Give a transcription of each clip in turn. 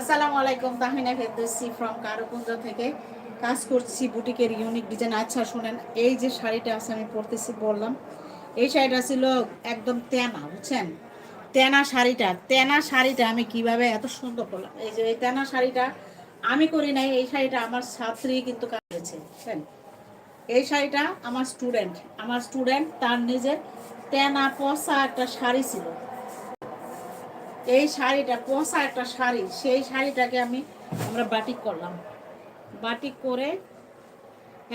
আসসালামু আলাইকুম, তাহমিনা ফেরদৌসি ফ্রম কারুকুঞ্জ থেকে। কাজ করছি বুটিকের ইউনিক ডিজাইন আচ্ছা শুনেন, এই যে শাড়িটা আছে, আমি পরতেছি, বললাম। এই শাড়িটা ছিল একদম তেনা, বুঝছেন? তেনা শাড়িটা তেনা শাড়িটা আমি কীভাবে এত সুন্দর করলাম। এই যে এই তেনা শাড়িটা আমি করি নাই, এই শাড়িটা আমার ছাত্রী কিন্তু বুঝছেন? এই শাড়িটা আমার স্টুডেন্ট আমার স্টুডেন্ট তার নিজের তেনা পসা একটা শাড়ি ছিল। এই শাড়িটা পচা একটা শাড়ি, সেই শাড়িটাকে আমি আমরা বাটিক করলাম। বাটিক করে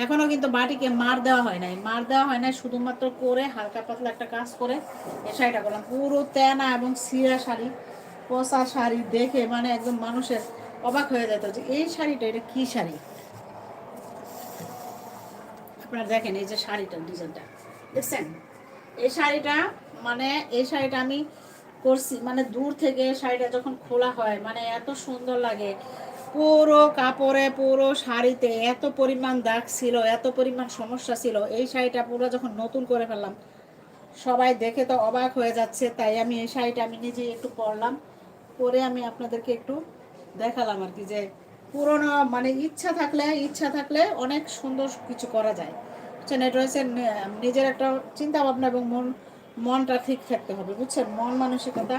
এখনও কিন্তু বাটিকে মার দেওয়া হয় নাই। মার দেওয়া হয় নাই, শুধুমাত্র করে হালকা পাতলা একটা কাজ করে এই শাড়িটা করলাম। পুরো তেনা এবং সিরা শাড়ি পচা শাড়ি দেখে মানে একদম মানুষের অবাক হয়ে যেত যে এই শাড়িটা এটা কি শাড়ি? আপনারা দেখেন এই যে শাড়িটা ডিজাইনটা। দেখছেন? এই শাড়িটা মানে এই শাড়িটা আমি করছি মানে দূর থেকে শাড়িটা যখন খোলা হয় মানে এত সুন্দর লাগে। পুরো কাপড়ে, পুরো শাড়িতে এত পরিমাণ দাগ ছিল, এত পরিমাণ সমস্যা ছিল। এই শাড়িটা পুরো যখন নতুন করে ফেললাম, সবাই দেখে তো অবাক হয়ে যাচ্ছে, তাই আমি এই শাড়িটা আমি নিজে একটু পরলাম। পরে আমি আপনাদেরকে একটু দেখালাম আর কি যে পুরোনো মানে ইচ্ছা থাকলে ইচ্ছা থাকলে অনেক সুন্দর কিছু করা যায়। হচ্ছে নিজের একটা চিন্তা ভাবনা এবং মন মনটা ঠিক থাকতে হবে, বুঝছেন? মন মানসিকতা।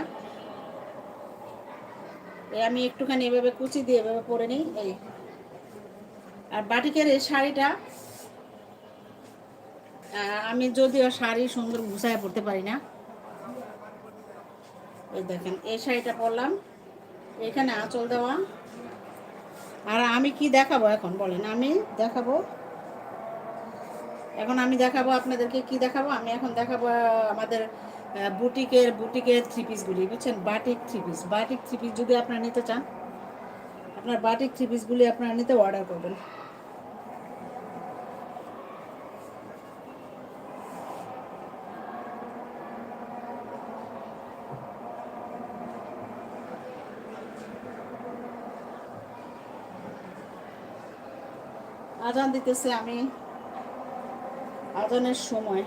আমি একটুখানি এভাবে কুচি দিয়ে এভাবে পরে নিই, এই। আর বাটিকের এই শাড়িটা আমি যদিও শাড়ি সুন্দর গুছায় পড়তে পারি না। এই দেখেন, এই শাড়িটা পরলাম। এখানে আঁচল দেওয়া। আর আমি কি দেখাবো এখন, বলেন? আমি দেখাবো এখন আমি দেখাবো আপনাদেরকে কি দেখাবো? আমি এখন দেখাবো আমাদের বুটিকের বুটিকের থ্রি পিসগুলি বুঝছেন? Batik three piece batik three piece যদি আপনারা নিতে চান, আপনার বাটিক থ্রি পিসগুলি আপনারা নিতে অর্ডার করবেন। আজান দিতেছে আমি। আজানের সময়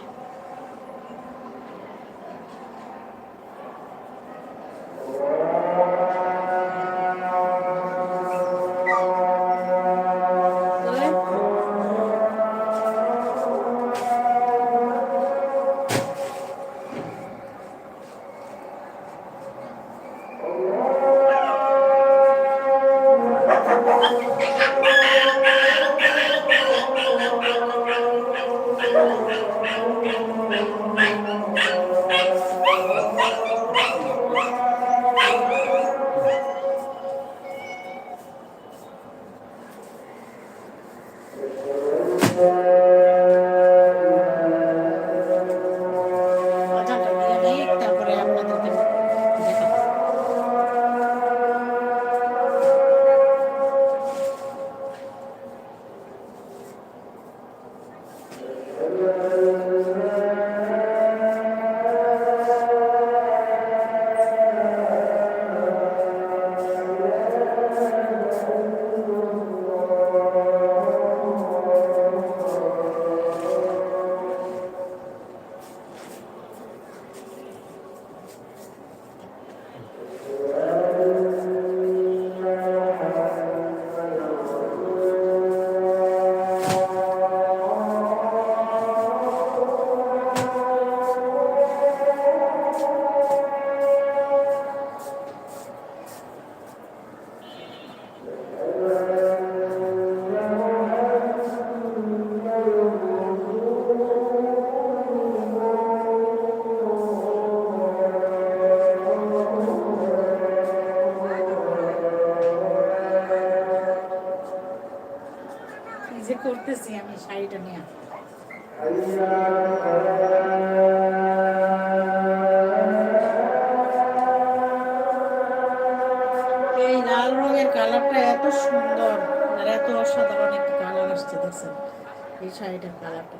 করতেছি আমি শাড়িটা নিয়ে। এই লাল রঙের কালারটা এত সুন্দর, আর এত অসাধারণ একটা কালার আসছে, দেখছেন? এই শাড়িটার কালারটা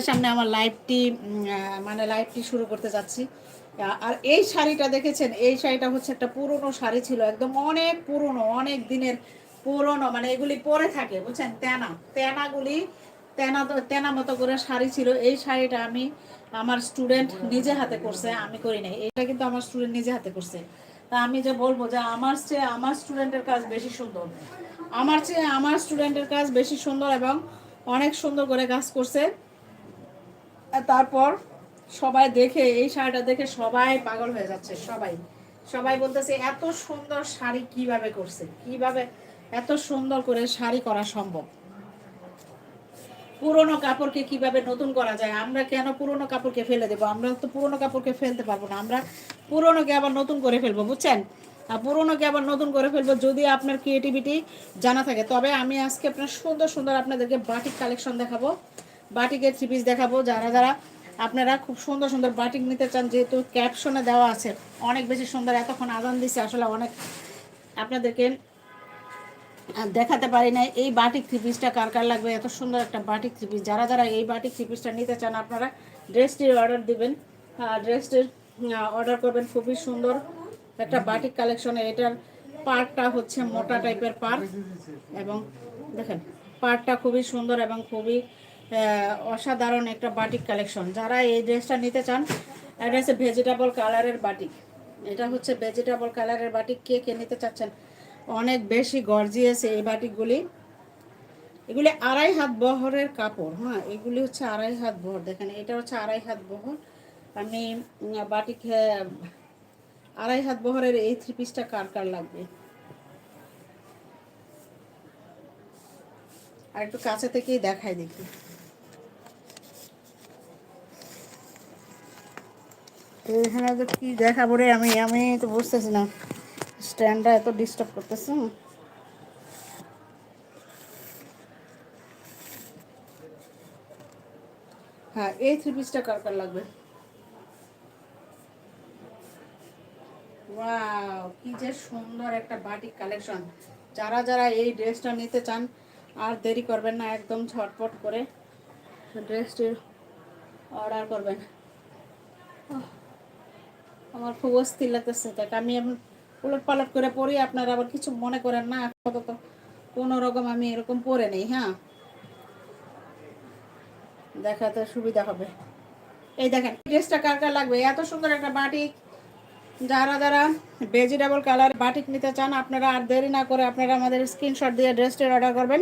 আপনাদের সামনে আমার লাইভটি মানে লাইভটি শুরু করতে যাচ্ছি। আর এই শাড়িটা দেখেছেন? এই শাড়িটা হচ্ছে একটা পুরনো শাড়ি ছিল, একদম অনেক পুরনো, অনেক দিনের পুরনো মানে এগুলি পরে থাকে, বুঝছেন? তেনা, তেনাগুলি, তেনা তো, তেনা মতো করে শাড়ি ছিল। এই শাড়িটা আমি আমার স্টুডেন্ট নিজে হাতে করছে, আমি করি নাই। এটা কিন্তু আমার স্টুডেন্ট নিজে হাতে করছে। তা আমি যে বলব যে আমার চেয়ে, আমার স্টুডেন্টের কাজ বেশি সুন্দর। আমার চেয়ে, আমার স্টুডেন্টের কাজ বেশি সুন্দর এবং অনেক সুন্দর করে কাজ করছে। তারপর সবাই দেখে, এই শাড়িটা দেখে সবাই পাগল হয়ে যাচ্ছে, সবাই। সবাই বলতেছে, এত সুন্দর শাড়ি কীভাবে করছে? কীভাবে এত সুন্দর করে শাড়ি করা সম্ভব? পুরনো কাপড়কে কীভাবে নতুন করা যায়? আমরা কেন পুরনো কাপড়কে ফেলে দেবো? আমরা তো পুরনো কাপড়কে ফেলতে পারব না। আমরা পুরনোকে আবার নতুন করে ফেলব, বুঝছেন? আর পুরনোকে আবার নতুন করে ফেলব যদি আপনার ক্রিয়েটিভিটি জানা থাকে। তবে আমি আজকে আপনার সুন্দর সুন্দর আপনাদেরকে বাটিক কালেকশন দেখাবো। বাটিকের থ্রি পিস দেখাবো, যারা যারা আপনারা খুব সুন্দর সুন্দর বাটিক নিতে চান, যেহেতু ক্যাপশনে দেওয়া আছে, অনেক বেশি সুন্দর, এতক্ষণ আদান দিছে, আসলে অনেক আপনাদেরকে দেখাতে পারি না এই বাটিক থ্রি পিসটা কার কার লাগবে? এত সুন্দর একটা বাটিক থ্রি পিস যারা যারা এই বাটিক থ্রি পিসটা নিতে চান, আপনারা ড্রেসটির অর্ডার দিবেন। ড্রেসটির অর্ডার করবেন। খুবই সুন্দর একটা বাটিক কালেকশনে এটার পার্টটা হচ্ছে মোটা টাইপের পার্ট এবং দেখেন পার্টটা খুবই সুন্দর এবং খুবই অসাধারণ একটা বাটিক কালেকশন। যারা এই ড্রেসটা নিতে চান এটা হচ্ছে ভেজিটেবল কালারের বাটিক। এটা হচ্ছে ভেজিটেবল কালারের বাটিক। কে কে নিতে চাচ্ছেন? অনেক বেশি গর্জিয়াস এই বাটিকগুলি। এগুলি আড়াই হাত বহরের কাপড় হ্যাঁ? এগুলি হচ্ছে আড়াই হাত বহর। দেখেন, এটা হচ্ছে আড়াই হাত বহর। আমি বাটিক আড়াই হাত বহরের এই থ্রি পিসটা কার কার লাগবে? আর একটু কাছে থেকেই দেখাই দেখি। এখানে তো কি দেখাবো রে? আমি আমি তো বুঝতেছি না। স্ট্যান্ডটা এত ডিস্টার্ব করতেছে। হ্যাঁ এই থ্রি পিসটা কার কার লাগবে? ওয়াও কি যে সুন্দর একটা বাটিক কালেকশন যারা যারা এই ড্রেসটা নিতে চান, আর দেরি করবেন না, একদম ঝটপট করে ড্রেসটির অর্ডার করবেন। আমার খুব অস্থির লাগতেছে দেখ আমি উলট পালট করে পড়ি, আপনারা আবার কিছু মনে করেন না, আপাতত কোনো রকম আমি এরকম পরে নেই হ্যাঁ? দেখাতে সুবিধা হবে। এই দেখেন, ড্রেসটা কার কার লাগবে? এত সুন্দর একটা বাটিক। যারা যারা ভেজিটেবল কালার বাটিক নিতে চান, আপনারা আর দেরি না করে আপনারা আমাদের স্ক্রিনশট দিয়ে ড্রেসটির অর্ডার করবেন।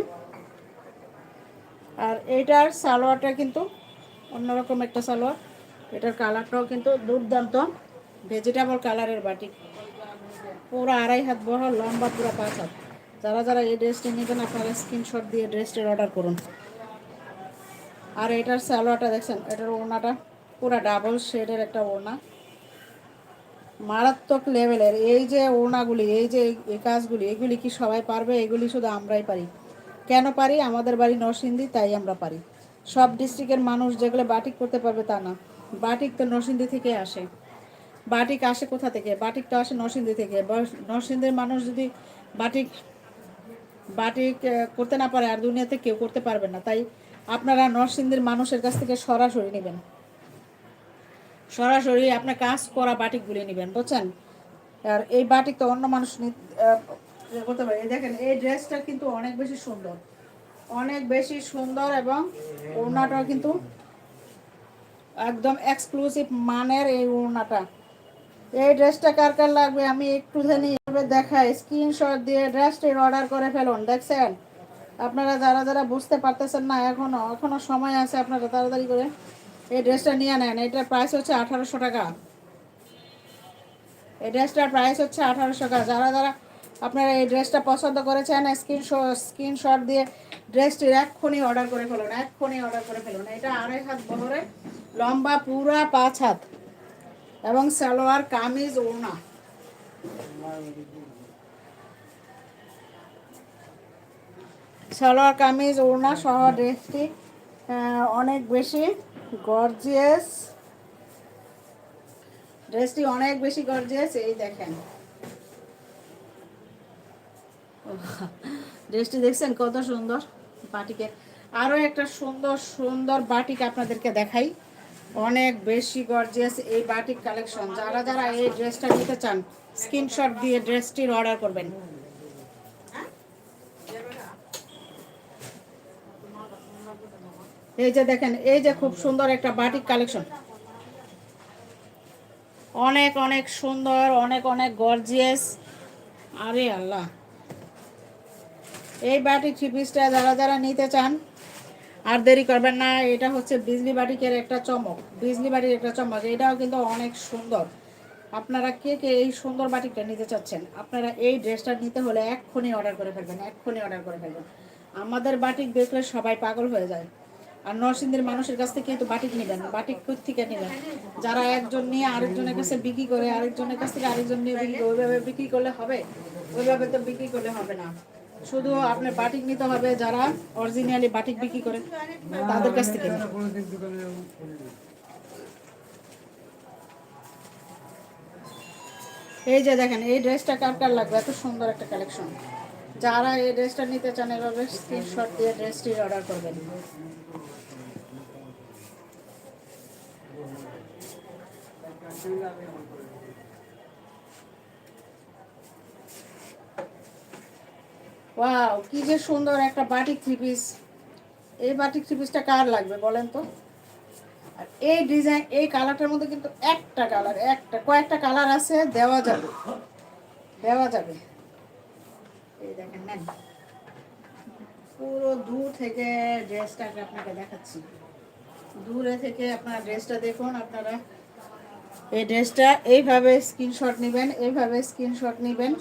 আর এইটার সালোয়ারটা কিন্তু অন্যরকম একটা সালোয়ার। এটার কালারটাও কিন্তু দুর্দান্ত। ভেজিটেবল কালারের বাটিক পুরো আড়াই হাত বড় লম্বা পুরো পাঁচ হাত। যারা যারা এই ড্রেসটি নেবেন, আপনারা স্ক্রিনশট দিয়ে ড্রেসটির অর্ডার করুন। আর এটার সালোয়ারটা দেখছেন, এটার ওড়নাটা পুরো ডাবল শেডের একটা ওড়না। মারাত্মক লেভেলের এই যে ওড়নাগুলি, এই যে এই কাজগুলি, এগুলি কি সবাই পারবে? এগুলি শুধু আমরাই পারি। কেন পারি? আমাদের বাড়ি নরসিংদী, তাই আমরা পারি। সব ডিস্ট্রিক্টের মানুষ যেগুলো বাটিক করতে পারবে তা না। বাটিক তো নরসিংদী থেকে আসে। বাটিক আসে কোথা থেকে? বাটিকটা আসে নরসিংদী থেকে। নরসিংদীর মানুষ যদি বাটিক বাটিক করতে না পারে, আর দুনিয়াতে কেউ করতে পারবে না। তাই আপনারা নরসিংদীর মানুষের কাছ থেকে সরাসরি নেবেন। সরাসরি আপনার কাজ করা বাটিকগুলি নেবেন, বুঝছেন? আর এই বাটিক তো অন্য মানুষ করতে পারে দেখেন, এই ড্রেসটা কিন্তু অনেক বেশি সুন্দর। অনেক বেশি সুন্দর এবং ওড়নাটাও কিন্তু একদম এক্সক্লুসিভ মানের এই ওড়নাটা। এই ড্রেসটা কার কার লাগবে আমি একটুখানি এভাবে দেখাই। স্ক্রিনশট দিয়ে ড্রেসটির অর্ডার করে ফেলুন, দেখছেন? আপনারা যারা যারা বুঝতে পারতেছেন না এখনও এখনও সময় আছে আপনারা তাড়াতাড়ি করে এই ড্রেসটা নিয়ে নেন। এটার প্রাইস হচ্ছে আঠারোশো টাকা। এই ড্রেসটার প্রাইস হচ্ছে আঠারোশো টাকা। যারা যারা আপনারা এই ড্রেসটা পছন্দ করেছেন স্ক্রিনশট স্ক্রিনশট দিয়ে ড্রেসটির এক্ষুনি অর্ডার করে ফেলুন, এক্ষুনি অর্ডার করে ফেলুন। এটা আড়াই হাত বহরে, লম্বা পুরা পাঁচ হাত। এবং সালোয়ার, কামিজ, ওড়না। সালোয়ার, কামিজ, ওড়না সহ ড্রেসটি অনেক বেশি গর্জিয়াস। ড্রেসটি অনেক বেশি গর্জিয়াস, এই দেখেন। ড্রেসটি দেখছেন কত সুন্দর বাটিকে আরও একটা সুন্দর সুন্দর বাটিক আপনাদেরকে দেখাই। অনেক বেশি গর্জিয়াস এই বাটিক কালেকশন যারা যারা এই ড্রেসটা নিতে চান স্ক্রিনশট দিয়ে ড্রেসটির অর্ডার করবেন। এই যে দেখেন, এই যে খুব সুন্দর একটা বাটিক কালেকশন অনেক অনেক সুন্দর, অনেক অনেক গর্জিয়াস আরে আল্লাহ। এই বাটিক থ্রি পিসটা যারা যারা নিতে চান আর দেরি করবেন না, এটা হচ্ছে বিজলি বাটিকের একটা চমক, বিজলি বাটির একটা চমক, এটাও কিন্তু অনেক সুন্দর। আপনারা কে কে এই সুন্দর বাটিকটা নিতে চাচ্ছেন, আপনারা এই ড্রেসটা নিতে হলে এক্ষুনি অর্ডার করে ফেলবেন, এক্ষুনি অর্ডার করে ফেলবেন। আমাদের বাটিক দেখলে সবাই পাগল হয়ে যায়। আর নরসিংদীর মানুষের কাছ থেকে কিন্তু বাটিক নেবেন, বাটিক থেকে নেবেন? যারা একজন নিয়ে আরেকজনের কাছে বিক্রি করে, আরেকজনের কাছ থেকে আরেকজন নিয়ে বিক্রি করে, ওইভাবে বিক্রি করলে হবে? ওইভাবে তো বিক্রি করলে হবে না। শুধু আপনার বাটিক নিতে হবে, যারা অরিজিনালি বাটিক বিক্রি করে, তাদের কাছ থেকে। এই যে দেখেন, এই ড্রেসটা কার কার লাগবে? এত সুন্দর একটা কালেকশন যারা এই ড্রেসটা নিতে চান, এভাবে স্ক্রিনশট দিয়ে ড্রেসটির অর্ডার করবেন। ওয়াও কি যে সুন্দর একটা বাটিক থ্রি পিস। এই বাটিক থ্রি পিসটা কার লাগবে বলেন তো? আর এই ডিজাইন, এই কালারটার মধ্যে কিন্তু একটা কালার, একটা, কয়েকটা কালার আছে, দেওয়া যাবে। দেওয়া যাবে। এই দেখেন, নেন। পুরো দূর থেকে ড্রেসটাকে আপনাকে দেখাচ্ছি। দূরে থেকে আপনারা ড্রেসটা দেখুন আপনারা। এই ড্রেসটা এইভাবে স্ক্রিনশট নেবেন, এইভাবে স্ক্রিনশট নেবেন।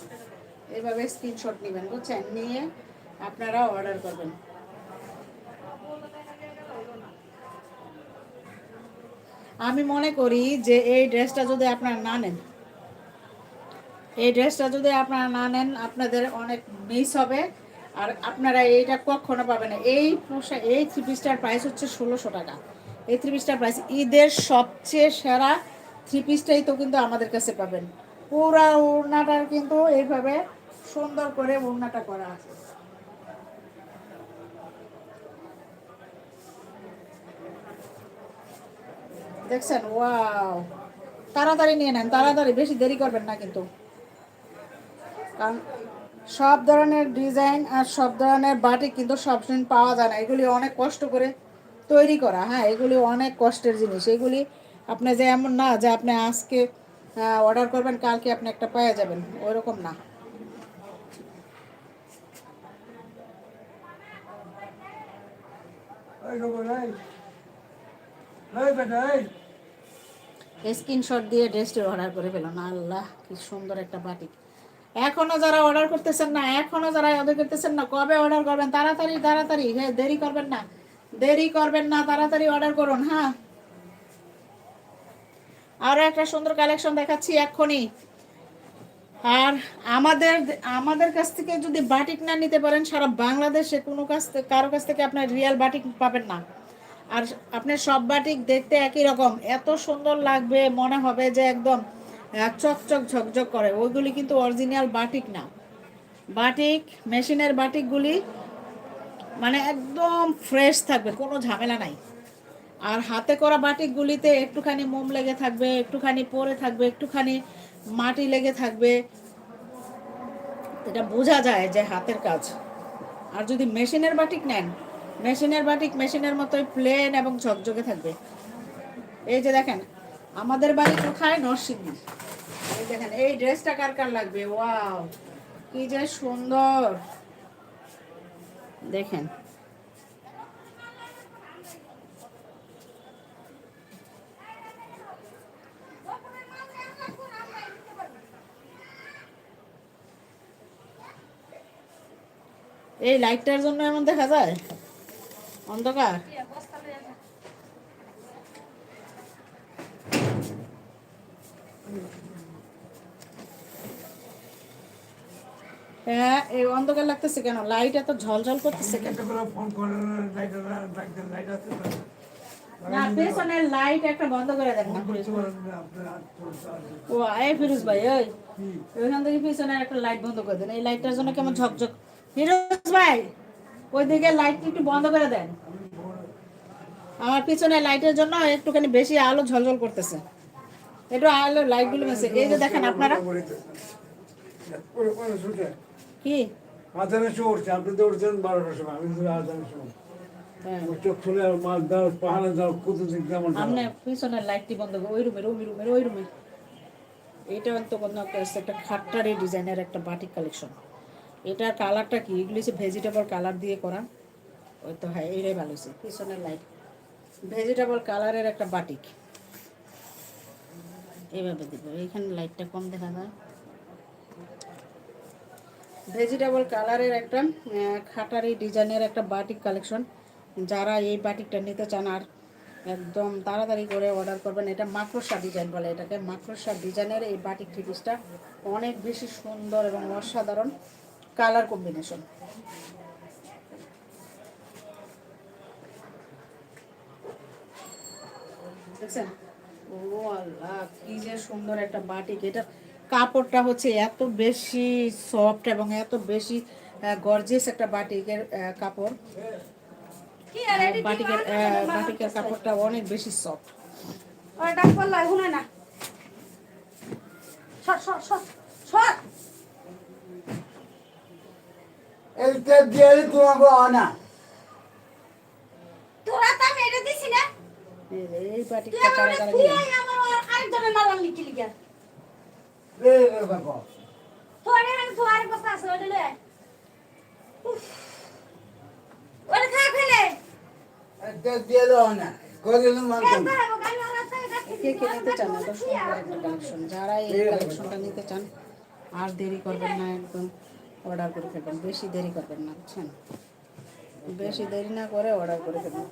এইভাবে স্ক্রিনশট নেবেন, বুঝছেন? নিয়ে আপনারা অর্ডার করবেন। আমি মনে করি যে এই ড্রেসটা যদি আপনারা না নেন, এই ড্রেসটা যদি আপনারা না নেন, আপনাদের অনেক মিস হবে। আর আপনারা এইটা কখনো পাবেন না। এই পোশাক এই থ্রি পিসটার প্রাইস হচ্ছে ষোলোশো টাকা। এই থ্রি পিসটার প্রাইস ঈদের সবচেয়ে সেরা থ্রি পিসটাই তো কিন্তু আমাদের কাছে পাবেন। পুরা ওড়নাটার কিন্তু এইভাবে সুন্দর করে ওড়নাটা করা আছে। দেখছেন? ওয়াও। তাড়াতাড়ি নিয়ে নেন, তাড়াতাড়ি, বেশি দেরি করবেন না কিন্তু। কারণ সব ধরনের ডিজাইন আর সব ধরনের বাটিক কিন্তু সবদিন পাওয়া যায় না। এগুলি অনেক কষ্ট করে তৈরি করা। হ্যাঁ এগুলি অনেক কষ্টের জিনিস। এগুলি আপনি যে এমন না যে আপনি আজকে অর্ডার করবেন, কালকে আপনি একটা পেয়ে যাবেন। ওইরকম না। স্ক্রিনশট দিয়ে ড্রেসটি অর্ডার করে ফেলো। না আল্লাহ, কি সুন্দর একটা বাটিক এখনও যারা অর্ডার করতেছেন না, এখনও যারা অর্ডার করতেছেন না, কবে অর্ডার করবেন? তাড়াতাড়ি তাড়াতাড়ি। হ্যাঁ দেরি করবেন না। দেরি করবেন না, তাড়াতাড়ি অর্ডার করুন হ্যাঁ। আরও একটা সুন্দর কালেকশন দেখাচ্ছি এক্ষুনি। আর আমাদের আমাদের কাছ থেকে যদি বাটিক না নিতে পারেন, সারা বাংলাদেশে কোনো কাছ থেকে, কারও কাছ থেকে আপনার রিয়াল বাটিক পাবেন না। আর আপনার সব বাটিক দেখতে একই রকম। এত সুন্দর লাগবে, মনে হবে যে একদম চকচক ঝকঝক করে। ওইগুলি কিন্তু অরিজিনাল বাটিক না। বাটিক, মেশিনের বাটিকগুলি মানে একদম ফ্রেশ থাকবে, কোনো ঝামেলা নাই। আর হাতে করা বাটিকগুলিতে একটুখানি মোম লেগে থাকবে, একটুখানি পরে থাকবে, একটুখানি মাটি লেগে থাকবে। এটা বোঝা যায় যে হাতের কাজ। আর যদি মেশিনের বাটিক নেন, মেশিনের বাটিক মেশিনের মতোই প্লেন এবং ঝকঝকে থাকবে। এই যে দেখেন, আমাদের বাড়ি কোথায়? নরসিংদী। এই দেখেন, এই ড্রেসটা কার কার লাগবে? ওয়াও, কি যে সুন্দর। দেখেন এই লাইটটার জন্য এমন দেখা যায়? অন্ধকার? হ্যাঁ এই অন্ধকার লাগতেছে কেন? লাইট এত ঝলঝল করতেছে কেন? লাইট? না পেছনের একটা বন্ধ করে দেন না আছে। ও এই ফিরোজ ভাই ওই? ওইখান থেকে পিছনের একটা লাইট বন্ধ করে দেন। এই লাইটটার জন্য কেমন ঝকঝক ফিরোজ ভাই ওই দিকে লাইট একটু বন্ধ করে দেন। আমার পিছনে লাইটের জন্য একটুখানি বেশি আলো ঝলঝল করতেছে। একটু আলো লাইটগুলো মেসে এই যে দেখেন আপনারা? কি? আজানের সময় উঠছে, আপনি তো উঠছেন বারোটার সময়, আমি তো আজানের সময়। হ্যাঁ। আমার চোখ খুলে আর মাছ দাও, পাহাড়ে দাও, কত দিক দিয়ে আপনি পিছনের লাইটটি বন্ধ করে ওই রুমের ওই রুমের ওই রুমের এটা তো বন্ধ একটা খাট্টারি ডিজাইনের একটা বাটিক কালেকশন এটার কালারটা কি? এগুলি হচ্ছে ভেজিটেবল কালার দিয়ে করা। ওই তো হ্যাঁ এইটাই ভালো হয়েছে। পিছনের লাইট ভেজিটেবল কালারের একটা বাটিক এইভাবে দিব। এইখানে লাইটটা কম দেখা যায়। ভেজিটেবল কালারের একটা খাটারি ডিজাইনের একটা বাটিক কালেকশন যারা এই বাটিকটা নিতে চান আর একদম তাড়াতাড়ি করে অর্ডার করবেন, এটা মাকড়সা ডিজাইন বলে এটাকে। মাকড়সা ডিজাইনের এই বাটিক থ্রি পিসটা অনেক বেশি সুন্দর এবং অসাধারণ। Colour combination. দেখছেন? ও আল্লাহ কি যে সুন্দর একটা বাটিক এটা কাপড়টা হচ্ছে এত বেশি সফট এবং এত বেশি গর্জিয়াস একটা বাটিকের কাপড়। বাটিকের বাটিকের কাপড়টা অনেক বেশি সফট ওই ডাক পাল্লা না। সর সর সর সর। এই টেপ দিয়ে তোমাকে আনা তোরা তো আমি এটা দিছি না। এই আমার আরেকজনের মারার লিখি লিখা রে রে বাবা। তোর আছে ওটা লয়ে ওটা খা ফেলে। দিয়ে দাও কদিন কে কে নিতে চান? কালেকশন যারা এই কালেকশনটা নিতে চান আর দেরি করবেন না একদম। অর্ডার করে ফেলবেন, বেশি দেরি করবেন না, বুঝছেন? বেশি দেরি না করে অর্ডার করে ফেলবেন।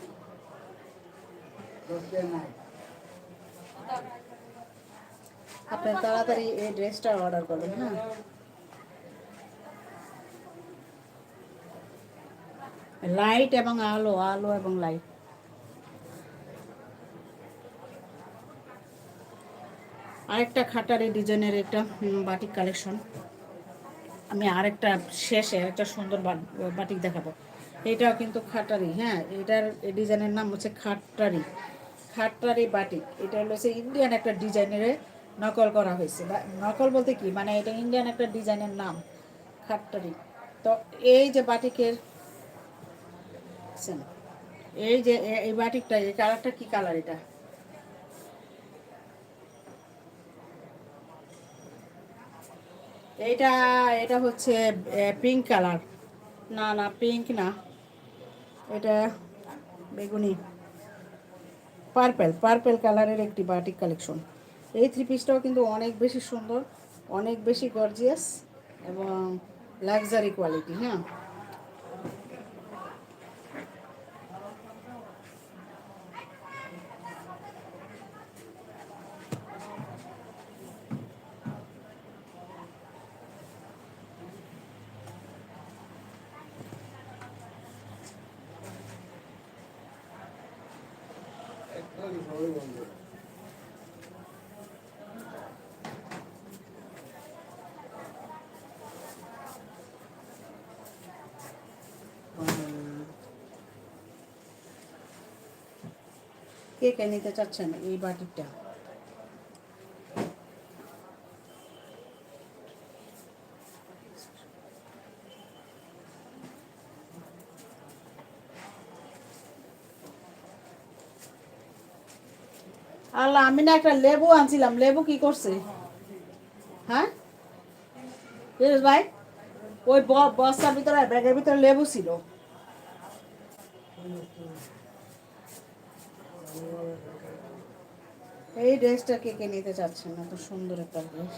আপনি তাড়াতাড়ি এই ড্রেসটা অর্ডার করবেন হ্যাঁ? লাইট এবং আলো আলো এবং লাইট। আরেকটা খাটারি ডিজাইনের একটা বাটিক কালেকশন। আমি আরেকটা শেষে একটা সুন্দর বাটিক দেখাবো। এটাও কিন্তু খাটারি হ্যাঁ? এটার ডিজাইনের নাম হচ্ছে খাট্টারি। খাট্টারি বাটিক। এটা হলো হচ্ছে ইন্ডিয়ান একটা ডিজাইনের নকল করা হয়েছে। বা, নকল বলতে কি? মানে এটা ইন্ডিয়ান একটা ডিজাইনের নাম, খাট্টারি। তো এই যে বাটিকের? এই যে, এই বাটিকটা, এই কালারটা কি কালার এটা? এটা এটা হচ্ছে পিঙ্ক কালার না না পিঙ্ক না। এটা বেগুনি। পার্পেল পার্পেল কালারের একটি বাটিক কালেকশন এই থ্রি পিসটাও কিন্তু অনেক বেশি সুন্দর অনেক বেশি গর্জিয়াস এবং লাক্সারি কোয়ালিটি হ্যাঁ? কে কে নিতে চাচ্ছেন এই বাটিটা? আল্লাহ, আমি না একটা লেবু আনছিলাম। লেবু কি করছে? হ্যাঁ? ভাই, ওই বস্তার ভিতরে, ব্যাগের ভিতরে লেবু ছিল। এই ড্রেসটা কে কে নিতে চাচ্ছেন? না তো সুন্দর একটা ড্রেস।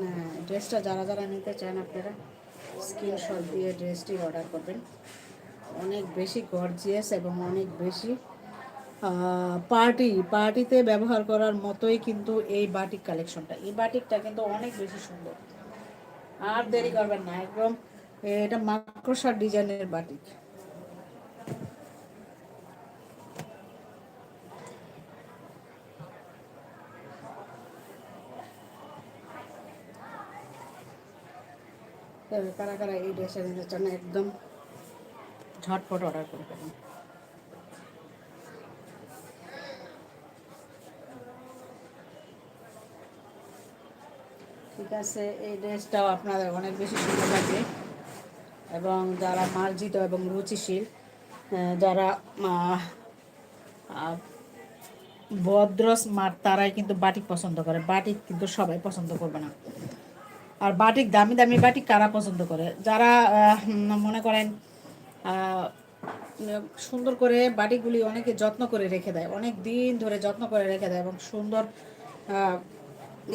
না, ড্রেসটা যারা যারা নিতে চান আপনারা স্ক্রিনশট দিয়ে ড্রেসটি অর্ডার করবেন। অনেক বেশি গর্জিয়াস এবং অনেক বেশি পার্টি, পার্টিতে ব্যবহার করার মতোই কিন্তু এই বাটিক কালেকশনটা। এই বাটিকটা কিন্তু অনেক বেশি সুন্দর। আর দেরি করবেন না, একদম এটা মাকড়সার ডিজাইনের বাটিক। কারা কারা এই ড্রেসের চান একদম। ঝটপট অর্ডার করে ফেলুন। ঠিক আছে এই ড্রেসটাও আপনাদের অনেক বেশি সুন্দর লাগবে। এবং যারা মার্জিত এবং রুচিশীল যারা আহ, আহ, ভদ্র স্মার্ট তারাই কিন্তু বাটিক পছন্দ করে। বাটিক কিন্তু সবাই পছন্দ করবে না। আর বাটিক, দামি দামি বাটিক কারা পছন্দ করে? যারা মনে করেন সুন্দর করে বাটিকগুলি অনেকে যত্ন করে রেখে দেয়, অনেক দিন ধরে যত্ন করে রেখে দেয় এবং সুন্দর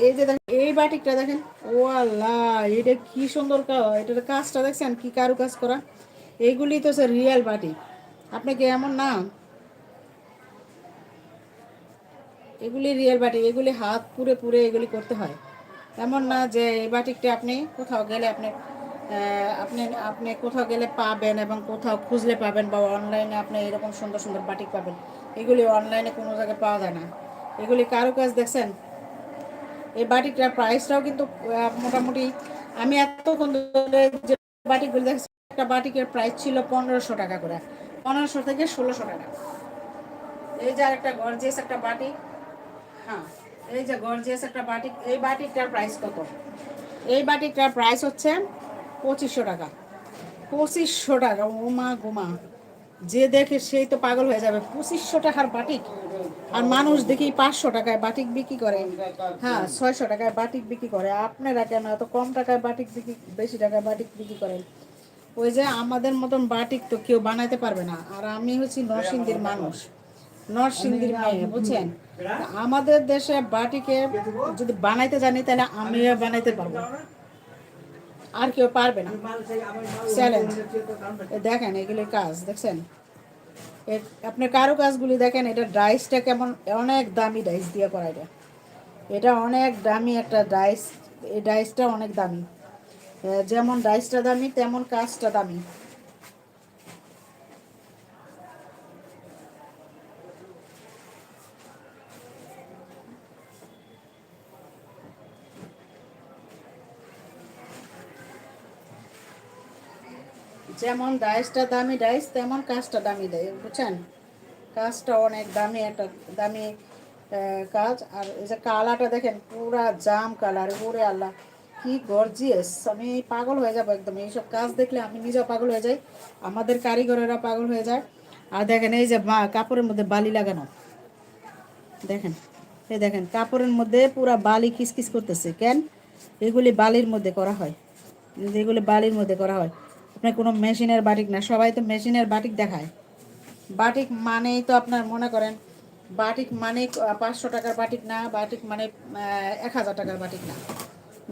এই যে দেখেন, এই বাটিকটা দেখেন ও আল্লাহ এটা কি সুন্দর এটার কাজটা দেখছেন, কি কারু কাজ করা? এইগুলি তো স্যার রিয়েল বাটিক। আপনি কি এমন না? এগুলি রিয়েল বাটিক, এগুলি হাত পুরে পুরে এগুলি করতে হয়। এমন না যে এই বাটিকটা আপনি কোথাও গেলে আপনি আপনি আপনি কোথাও গেলে পাবেন এবং কোথাও খুঁজলে পাবেন বা অনলাইনে আপনি এরকম সুন্দর সুন্দর বাটিক পাবেন। এগুলি অনলাইনে কোনো জায়গায় পাওয়া যায় না। এগুলি কারও কাজ দেখছেন? এই বাটিকটার প্রাইসটাও কিন্তু মোটামুটি আমি এতক্ষণ ধরে যে বাটিকগুলো দেখছি, একটা বাটিকের প্রাইস ছিল পনেরোশো টাকা করে। পনেরোশো থেকে ষোলোশো টাকা। এই যে আর একটা গর্জিয়াস একটা বাটিক। হ্যাঁ। এই যে গর্জিয়াস একটা বাটিক এই বাটিকটার প্রাইস কত? এই বাটিকটার প্রাইস হচ্ছে পঁচিশশো টাকা। পঁচিশশো টাকা ওমা গোমা যে দেখে সেই তো পাগল হয়ে যাবে। পঁচিশশো টাকার বাটিক আর মানুষ দেখি পাঁচশো টাকায় বাটিক বিক্রি করে। হ্যাঁ ছয়শো টাকায় বাটিক বিক্রি করে। আপনারা কেন এত কম টাকায় বাটিক বিক্রি বেশি টাকায় বাটিক বিক্রি করেন? ওই যে আমাদের মতন বাটিক তো কেউ বানাইতে পারবে না। আর আমি হচ্ছি নরসিংদীর মানুষ। নরসিংদীর মেয়ে বুঝছেন? আমাদের দেশে বাটিকে যদি বানাইতে জানি, তাহলে আমিও বানাইতে পারব। আর কেউ পারবে না। চ্যালেঞ্জ দেখেন এগুলির কাজ, দেখছেন? আপনি কারও কাজগুলি দেখেন, এটা ডাইসটা কেমন, অনেক দামি ডাইস দিয়ে করা এটা। এটা অনেক দামি একটা ডাইস, এই ডাইসটা অনেক দামি। যেমন ডাইসটা দামি, তেমন কাজটা দামি। যেমন ডাইসটা দামি ডাইস, তেমন কাজটা দামি দেয় বুঝছেন? কাজটা অনেক দামি, একটা দামি কাজ। আর এই যে কালারটা দেখেন, পুরা জাম কালার, ওরে আল্লাহ, কি গর্জিয়াস। আমি পাগল হয়ে যাব একদম। এইসব কাজ দেখলে আমি নিজেও পাগল হয়ে যাই, আমাদের কারিগরেরা পাগল হয়ে যায়। আর দেখেন, এই যে কাপড়ের মধ্যে বালি লাগানো। দেখেন, এই দেখেন, কাপড়ের মধ্যে পুরা বালি কিসকিস করতেছে। কেন? এগুলি বালির মধ্যে করা হয়। যেগুলি বালির মধ্যে করা হয় আপনার কোনো মেশিনের বাটিক না, সবাই তো মেশিনের বাটিক দেখায়। বাটিক মানেই তো আপনার, মনে করেন, বাটিক মানে পাঁচশো টাকার বাটিক না, বাটিক মানে এক হাজার টাকার বাটিক না।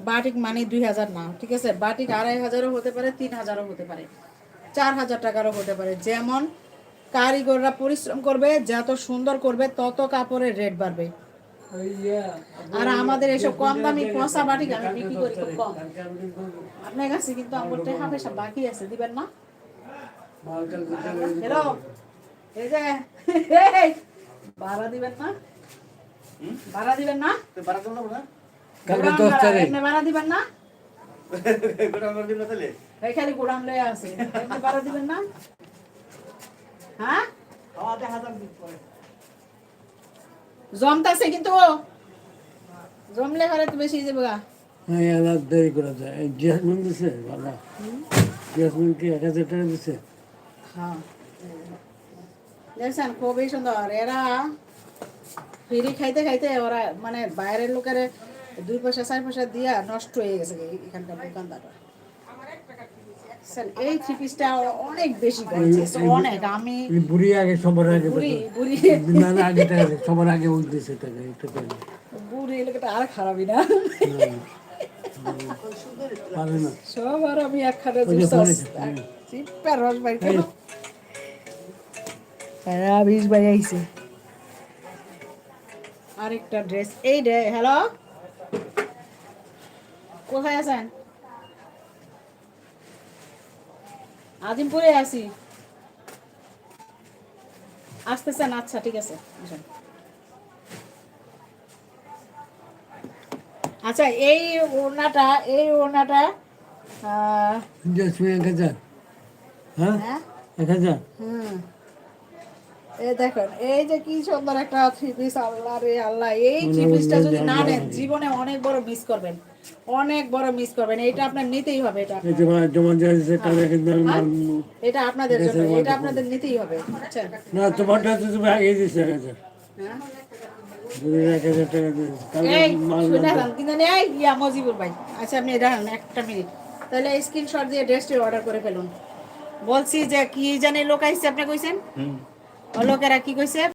বাটিক মানে দুই হাজার না, ঠিক আছে? বাটিক আড়াই হাজারও হতে পারে, তিন হাজারও হতে পারে, চার হাজার টাকারও হতে পারে। যেমন কারিগররা পরিশ্রম করবে, যত সুন্দর করবে, তত কাপড়ের রেট বাড়বে। আর আমাদের এসব কম দামি পচা বাটিক আমি বিক্রি করি খুব কম। আপনার কাছে কিন্তু আমার টাকা পয়সা বাকি আছে দিবেন না? হ্যালো? এই যে ভাড়া দিবেন না? ভাড়া দিবেন না? কালকে গোডাউন দশ ভাড়া, তারিখ এমনি ভাড়া দিবেন না এই খালি গোডাউন লয়ে আছে। ভাড়া দিবেন না? হ্যাঁ? জমতাছে কিন্তু। জমলে ঘরে তো বেশি যাবে গা। হ্যাঁ দেরি করা যায় জেসমিন দিছে ভালো জেসমিন কি এক হাজার টাকা দিছে। হ্যাঁ। দেখছেন খুবই সুন্দর। এরা ফিরি খাইতে খাইতে ওরা মানে বাইরের লোকের দুই পয়সা চার পয়সা দিয়া নষ্ট হয়ে গেছে এখানকার দোকানদাররা। স্যার, এই থ্রি পিসটা অনেক বেশি গর্জিয়াস অনেক আমি বুড়ি আগে সবার আগে বুড়ি বুড়ি। না না আগে সবার আগে ওই দিয়েছে টাকা এটা বুড়ি লোকটা আর খারাপই না। সবার আমি একখানে ওই যে জুস পরে, চিপ্পা রস বাই কেন? বিশ বাই আইছে। আরেকটা ড্রেস এই রে হ্যালো? কোথায় আছেন? আজিমপুরে আছি। আসতেছেন আচ্ছা ঠিক আছে আসেন। আচ্ছা এই ওড়নাটা এই ওড়নাটা আহ, এক হাজার। হ্যাঁ? হ্যাঁ? এক হাজার। হুম। এই দেখুন এই যে কি সুন্দর একটা থ্রি পিস আল্লাহ রে আল্লাহ এই থ্রি পিসটা যদি না নেন জীবনে অনেক বড় মিস করবেন। অনেক বড় মিস করবেন। এটা আপনার নিতেই হবে এটা এই যে ভাই জমা দিয়ে দিয়েছে কিন্তু এটা আপনাদের জন্য এটা আপনাদের নিতেই হবে। বুঝছেন না তোমারটা তো। তুমি আগে দিয়েছে হ্যাঁ? ইয়া আচ্ছা আপনি দাঁড়ান একটা মিনিট। তাহলে স্ক্রিনশট দিয়ে ড্রেসটি অর্ডার করে ফেলুন। বলছি যে কি জানি লোক আইসছে আপনি কইছেন? ও লোকেরা কি কইছে?